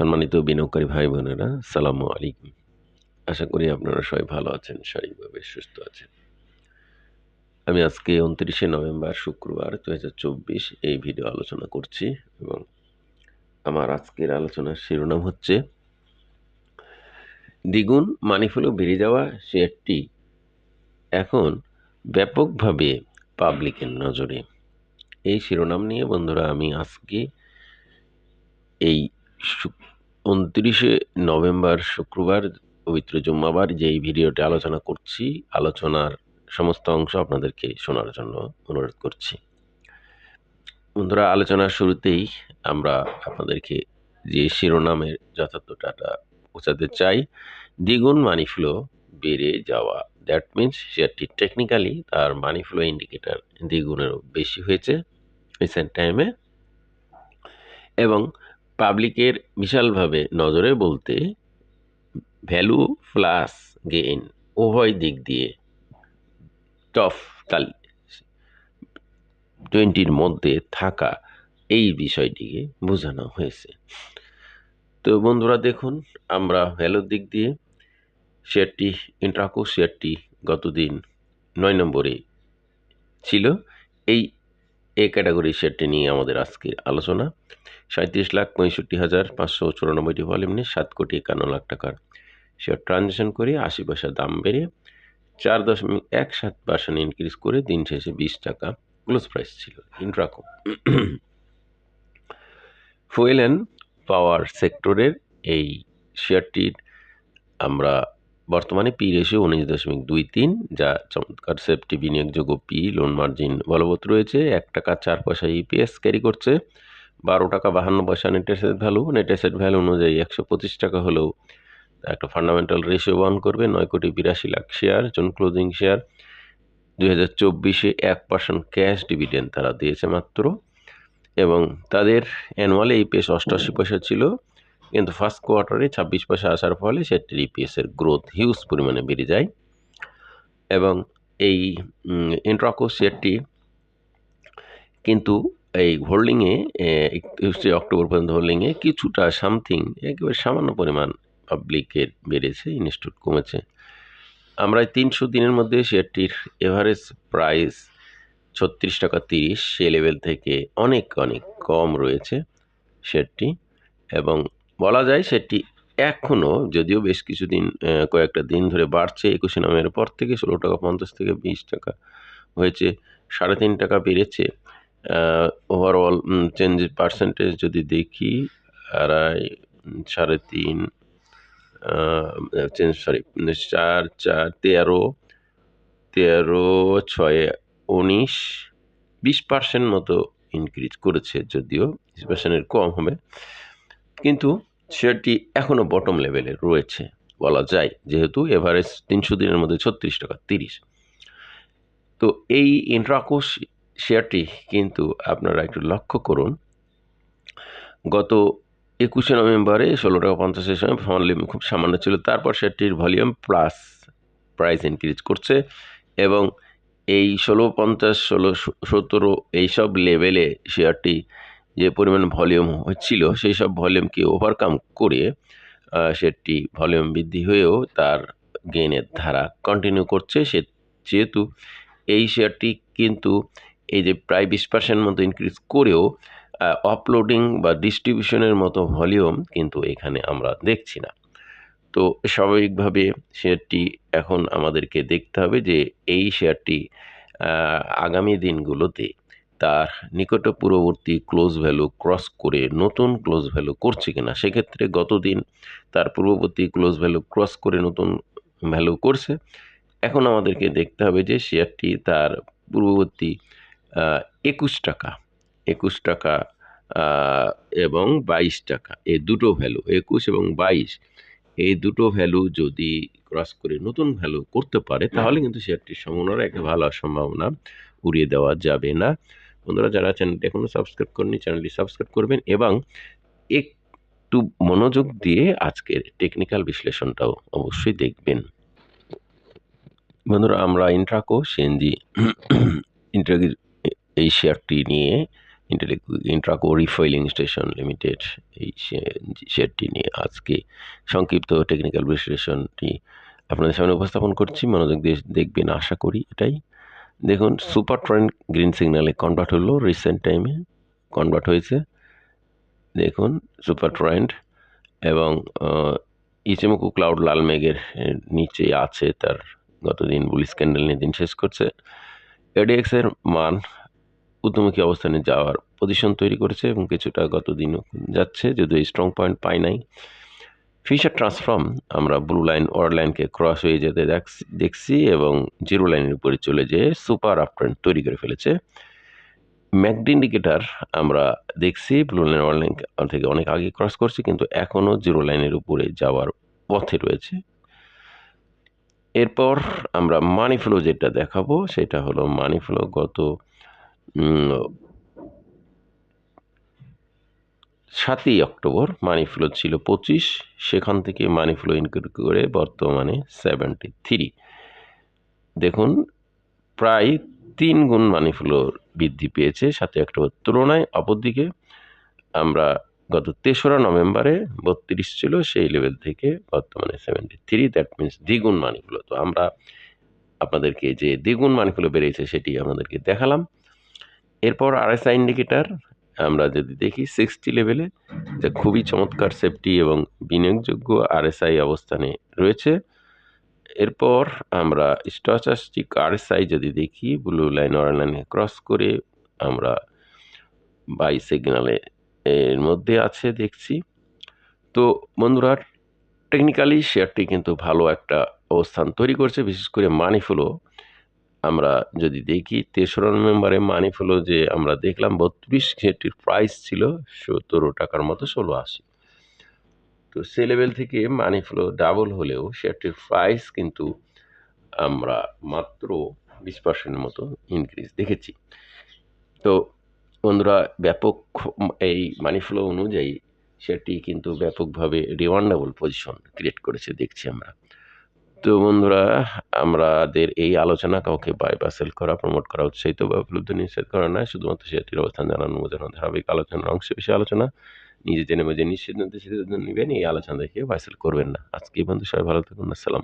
সম্মানিত বিনিয়োগকারী ভাই বোনেরা সালামু আলাইকুম। আশা করি আপনারা সবাই ভালো আছেন, শারীরিকভাবে সুস্থ আছেন। আমি আজকে উনত্রিশে নভেম্বর, শুক্রবার দু হাজার চব্বিশ এই ভিডিও আলোচনা করছি এবং আমার আজকের আলোচনার শিরোনাম হচ্ছে, দ্বিগুণ মানিফুলো বেড়ে যাওয়া শেয়ারটি এখন ব্যাপকভাবে পাবলিকের নজরে। এই শিরোনাম নিয়ে বন্ধুরা, আমি আজকে এই উনত্রিশে নভেম্বর শুক্রবার পবিত্র জুম্মাবার যেই ভিডিওটি আলোচনা করছি, আলোচনার সমস্ত অংশ আপনাদেরকে শোনার জন্য অনুরোধ করছি। বন্ধুরা, আলোচনার শুরুতেই আমরা আপনাদেরকে যে শিরোনামের যথার্থ ডাটা বোঝাতে চাই, দ্বিগুণ মানি ফ্লো বেড়ে যাওয়া দ্যাট মিন্স শেয়ারটি টেকনিক্যালি তার মানি ফ্লো ইন্ডিকেটার দ্বিগুণেরও বেশি হয়েছে রিসেন্ট টাইমে এবং পাবলিকের বিশালভাবে নজরে বলতে ভ্যালু প্লাস গেইন উভয় দিক দিয়ে টপ তাল টোয়েন্টির মধ্যে থাকা এই বিষয়টিকে বোঝানো হয়েছে। তো বন্ধুরা দেখুন, আমরা ভ্যালুর দিক দিয়ে শেয়ারটি, ইন্ট্রাকো শেয়ারটি গতদিন নয় নম্বরে ছিল। এই এ ক্যাটাগরি শেয়ারটি নিয়ে আমাদের আজকের আলোচনা। সাঁত্রিশ লাখ পঁয়ষট্টি হাজার পাঁচশো চুরানব্বইটি ভলিউম নিয়ে সাত কোটি একান্ন লাখ টাকার শেয়ার ট্রানজ্যাকশন করে আশি পয়সা দাম বেড়ে চার দশমিক এক সাত পার্সেন্ট ইনক্রিজ করে দিন শেষে বিশ টাকা ক্লোজ প্রাইস ছিল। ইন্ট্রাকো। ফুয়েল অ্যান্ড পাওয়ার সেক্টরের এই শেয়ারটির আমরা বর্তমানে পি রেশিও উনিশ দশমিক দুই তিন, যা চমৎকার সেফটি বিনিয়োগযোগ্য পি লোন মার্জিন বলবৎ রয়েছে। এক টাকা চার পয়সা ইপিএস ক্যারি করছে। বারো টাকা বাহান্ন পয়সা net asset value net asset value অনুযায়ী একশো পঁচিশ টাকা হলেও একটা ফান্ডামেন্টাল রেশিও বহন করবে, নয় কোটি বিরাশি lakh share June closing share দুই হাজার চব্বিশে এক পার্সেন্ট ক্যাশ ডিভিডেন্ড তারা দিয়েছে মাত্র। এবং তাদের অ্যানুয়ালে ইপিএস অষ্টআশি পয়সা ছিল, কিন্তু ফার্স্ট কোয়ার্টারে ছাব্বিশ পয়সা আসার ফলে সেটির ইপিএসের গ্রোথ হিউজ পরিমাণে বেড়ে যায়। এবং এই ইন্ট্রাকো শেয়ারটি কিন্তু এই হোল্ডিংয়ে একত্রিশে অক্টোবর পর্যন্ত হোল্ডিংয়ে কিছুটা সামথিং, একেবারে সামান্য পরিমাণ পাবলিকের বেড়েছে, ইনস্টিটিউট কমেছে। আমরা তিনশো দিনের মধ্যে শেয়ারটির এভারেজ প্রাইস ছত্রিশ টাকা তিরিশ, সে লেভেল থেকে অনেক অনেক কম রয়েছে শেয়ারটি। এবং বলা যায় সেটি এখনও, যদিও বেশ কিছুদিন কয়েকটা দিন ধরে বাড়ছে, একুশে নামের পর থেকে ষোলো টাকা পঞ্চাশ থেকে বিশ টাকা হয়েছে, সাড়ে তিন টাকা বেড়েছে। ওভারঅল চেঞ্জ পার্সেন্টেজ যদি দেখি, আড়াই সাড়ে তিন চেঞ্জ সরি চার চার, তেরো তেরো, ছয়, উনিশ, বিশ পার্সেন্ট মতো ইনক্রিজ করেছে যদিও, বিশ পার্সেন্টের কম হবে। কিন্তু শেয়ারটি এখনও বটম লেভেলে রয়েছে, বলা যায়, যেহেতু এভারেজ তিনশো দিনের মধ্যে ছত্রিশ টাকা তিরিশ। তো এই ইন্ট্রাকোস শেয়ারটি কিন্তু আপনারা একটু লক্ষ্য করুন। গত একুশে নভেম্বরে ষোলো টাকা পঞ্চাশের সময় ভলিউম খুব সামান্য ছিল। তারপর শেয়ারটির ভলিউম প্লাস প্রাইস ইনক্রিজ করছে এবং এই ষোলো, পঞ্চাশ, ষোলো সতেরো এইসব লেভেলে শেয়ারটি যে পরিমাণ ভলিউম হচ্ছিল, সেই সব ভলিউমকে ওভারকাম করে সেটি ভলিউম বৃদ্ধি হয়েও তার গেইনের ধারা কন্টিনিউ করছে। সে, যেহেতু এই শেয়ারটি কিন্তু এই যে প্রায় বিশ পার্সেন্ট মতো ইনক্রিজ করেও আপলোডিং বা ডিস্ট্রিবিউশনের মতো ভলিউম কিন্তু এখানে আমরা দেখছি না। তো স্বাভাবিকভাবে শেয়ারটি এখন আমাদেরকে দেখতে হবে যে এই শেয়ারটি আগামী দিনগুলোতে তার নিকট পূর্ববর্তী ক্লোজ ভ্যালু ক্রস করে নতুন ক্লোজ ভ্যালু করছে কিনা, সেক্ষেত্রে গতদিন তার পূর্ববর্তী ক্লোজ ভ্যালু ক্রস করে নতুন ভ্যালু করছে। এখন আমাদেরকে দেখতে হবে যে শেয়ারটি তার পূর্ববর্তী একুশ টাকা একুশ টাকা এবং বাইশ টাকা। এই দুটো ভ্যালু একুশ এবং বাইশ এই দুটো ভ্যালু যদি ক্রস করে নতুন ভ্যালু করতে পারে তাহলে কিন্তু শেয়ারটির সম্ভাবনার একটা ভালো সম্ভাবনা উড়িয়ে দেওয়া যাবে না। বন্ধুরা যারা চ্যানেলটি এখনও সাবস্ক্রাইব করেনি চ্যানেলটি সাবস্ক্রাইব করবেন এবং একটু মনোযোগ দিয়ে আজকের টেকনিক্যাল বিশ্লেষণটাও অবশ্যই দেখবেন। বন্ধুরা আমরা ইন্ট্রাকো সিএনজি ইন্টারগি এই শেয়ারটি নিয়ে ইন্ট্রাকো রিফয়েলিং স্টেশন লিমিটেড এই শেয়ারটি নিয়ে আজকে সংক্ষিপ্ত টেকনিক্যাল বিশ্লেষণটি আপনাদের সামনে উপস্থাপন করছি। মনোযোগ দিয়ে দেখবেন, আশা করি এটাই। দেখুন সুপার ট্রেন্ড গ্রিন সিগন্যালে কনভার্ট হলো রিসেন্ট টাইমে কনভার্ট হয়েছে। দেখুন সুপার ট্রেন্ড এবং ইচেমুকু ক্লাউড লাল মেঘের নিচে আছে তার গতদিন বুলিশ ক্যান্ডেল নিয়ে দিন শেষ করছে। এডিএক্সের মান ঊর্ধ্বমুখী অবস্থানে যাওয়ার পজিশন তৈরি করেছে এবং কিছুটা গত দিনও যাচ্ছে, যদিও স্ট্রং পয়েন্ট পাই নাই। ফিশার ট্রান্সফর্ম আমরা ব্লু লাইন ওয়ার লাইনকে ক্রস হয়ে যেতে দেখছি এবং জিরো লাইনের উপরে চলে যেয়ে সুপার আপট্রেন্ড তৈরি করে ফেলেছে। ম্যাকড ইন্ডিকেটার আমরা দেখছি ব্লু লাইন ওয়ার লাইন থেকে অনেক আগে ক্রস করছি, কিন্তু এখনও জিরো লাইনের উপরে যাওয়ার পথে রয়েছে। এরপর আমরা মানি ফ্লো যেটা দেখাবো, সেটা হলো মানি ফ্লো গত সাতই অক্টোবর মানি ফ্লো ছিল পঁচিশ, সেখান থেকে মানি ফ্লো ইনক্রিজ করে বর্তমানে সেভেন্টি থ্রি দেখুন, প্রায় তিন গুণ মানি ফ্লো বৃদ্ধি পেয়েছে সাতই অক্টোবর তুলনায়। অপরদিকে আমরা গত তেসরা নভেম্বরে বত্রিশ ছিল, সেই লেভেল থেকে বর্তমানে সেভেন্টি থ্রি দ্যাট মিনস দ্বিগুণ মানি ফ্লো। তো আমরা আপনাদেরকে যে দ্বিগুণ মানি ফ্লো বেড়েছে সেটি আমাদেরকে দেখালাম। এরপর আরএসআই ইন্ডিকেটার, আমরা যদি দেখি সিক্সটি লেভেলে যা খুবই চমৎকার সেফটি এবং বিনিয়োগযোগ্য আরএসআই অবস্থানে রয়েছে। এরপর আমরা স্টচাস্টিক আরএসআই যদি দেখি ব্লু লাইন অরেঞ্জ লাইনে ক্রস করে আমরা বাই সিগনালে এর মধ্যে আছে দেখছি। তো বন্ধুরা টেকনিক্যালি শেয়ারটি কিন্তু ভালো একটা অবস্থান তৈরি করছে, বিশেষ করে মানি ফ্লো আমরা যদি দেখি, তেসরা নভেম্বরে মানি ফ্লো যে আমরা দেখলাম, বত্রিশ সেটির প্রাইস ছিল সতেরো টাকার মতো ষোলো আশি। তো সে লেভেল থেকে মানি ফ্লো ডাবল হলেও শেয়ারটির প্রাইস কিন্তু আমরা মাত্র বিশ পার্সেন্টের মতো ইনক্রিজ দেখেছি। তো বন্ধুরা, ব্যাপক এই মানি ফ্লো অনুযায়ী সেটি কিন্তু ব্যাপকভাবে রিওয়ান্ডেবল পজিশন ক্রিয়েট করেছে, দেখছি আমরা। তো বন্ধুরা, আমাদের এই আলোচনা কাউকে বাই বা সেল করা প্রমোট করা উৎসাহিত বা উপলব্ধ নিষেধ করা নয় শুধুমাত্র সেটির অবস্থান জানানো বোঝানো ধারাবাহিক আলোচনার অংশ বিষয়ে আলোচনা। নিজে জেনে বুঝে নিশ্চিত নিতে নেবেন, এই আলোচনা দেখে বাই সেল করবেন না। আজকে বন্ধু সবাই ভালো থাকুন, আসসালাম